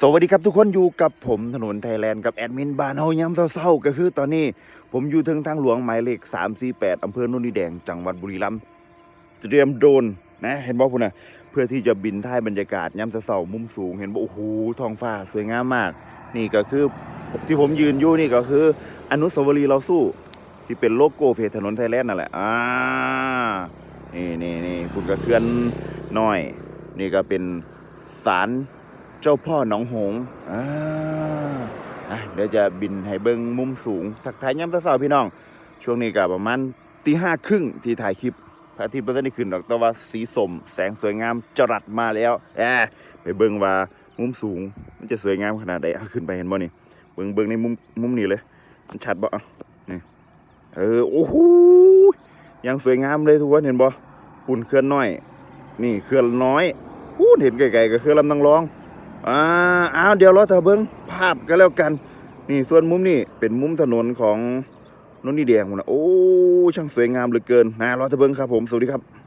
สวัสดีครับทุกคนอยู่กับผมถนนไทยแลนด์กับแอดมินบ้านเฮายามเศร้าๆก็คือตอนนี้ผมอยู่ถึงทางหลวงหมายเลข 348อำเภอโนนดิแดงจังหวัดบุรีรัมย์เตรียมโดนนะเห็นบ่พุ่นน่ะเพื่อที่จะบินถ่ายบรรยากาศยามเศร้าๆมุมสูงเห็นบ่โอ้โหท้องฟ้าสวยงามมาก นี่ก็คือที่ผมยืนอยู่นี่ก็คือ อนุสาวรีย์เราสู้ ที่เป็นโลโก้เพจถนนไทยแลนด์นั่นแหละอ่านี่นี่นี่คุณกระเทือนน้อย นี่ก็เป็นศาล เจ้าพ่อหนองหงอ่าอะเดี๋ยวจะบินให้เบิ้งมุมสูงทักทายย้ำตาสาวพี่น้อง ช่วงนี้ก็ประมาณตีห้าครึ่งที่ถ่ายคลิปพระอาทิตย์บ่ทันได้ขึ้นดอกต่ว่าสีสม แสงสวยงามจรัสมาแล้วแอบไปเบิ่งว่ามุมสูง มันจะสวยงามขนาดใดเอาขึ้นไปเห็นบ่นี่เบิ่งเบิ่งในมุมมุมนี้เลย มันชัดบ่นี่เออโอ้โหยังสวยงามเลยทุกคนเห็นบ่ปุ่นเคลื่อนน้อย นี่เคลื่อนน้อยพูดเห็นไกลๆก็คือลำนังรอง อ่าอ้าวเดี๋ยวรอเธอเบิ้งภาพกันแล้วกัน นี่ส่วนมุมนี่เป็นมุมถนนของนนนี่แดงนะโอ้ช่างสวยงามเหลือเกินนะรอเธอเบิ้งครับผมสวัสดีครับ